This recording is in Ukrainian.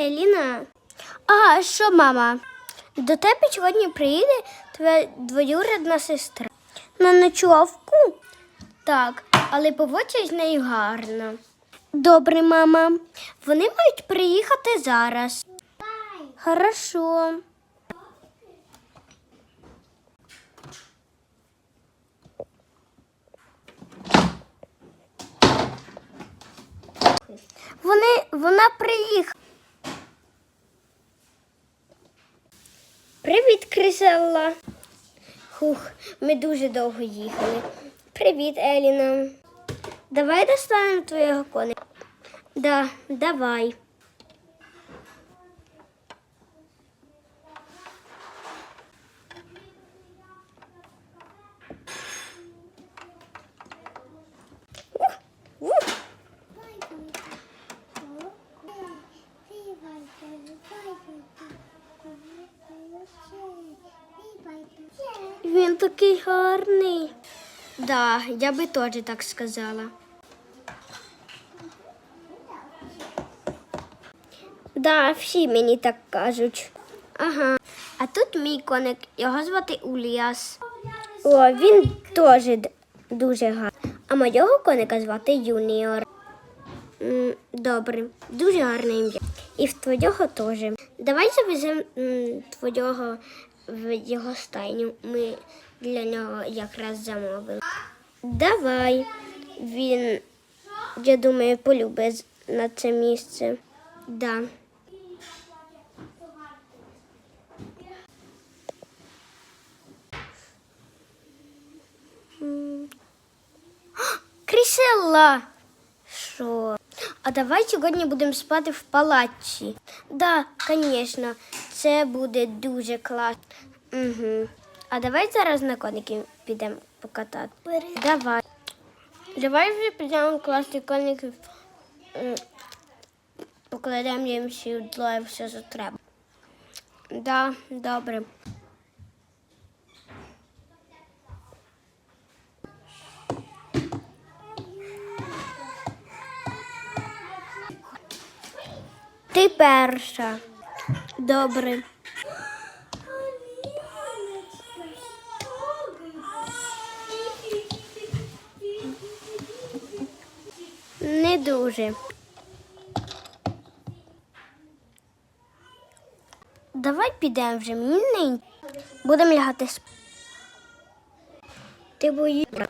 Еліна. А що, мама? До тебе сьогодні приїде твоя двоюрідна сестра. На ночовку? Так, але поводься з нею гарно. Добре, мама. Вони мають приїхати зараз. Хорошо. Вони, вона приїхала. Привіт, Криселла. Хух, ми дуже довго їхали. Привіт, Еліна. Давай достанемо твого коника. Да, давай. Ух, ух. Він такий гарний. Да, я би теж так сказала. Да, всі мені так кажуть. Ага. А тут мій коник, його звати Уліас. О, він теж дуже гарний. А мого коника звати Юніор. Добре, дуже гарне ім'я. І в твого теж. Давай завеземо твого в його стайню. Ми для нього якраз замовили. Давай. Він, я думаю, полюбить на це місце. Да. М. Кріселла. Що? А давай сьогодні будемо спати в палаці. Да, звісно, це буде дуже класно. Угу. А давай зараз на коники підемо покатати. Давай. Давай вже підемо класти коників. Покладемо їм сідло і все, що треба. Да, добре. Ти перша. Добре. Не дуже. Давай підемо вже мені. Будемо лягати. Ти боїшся.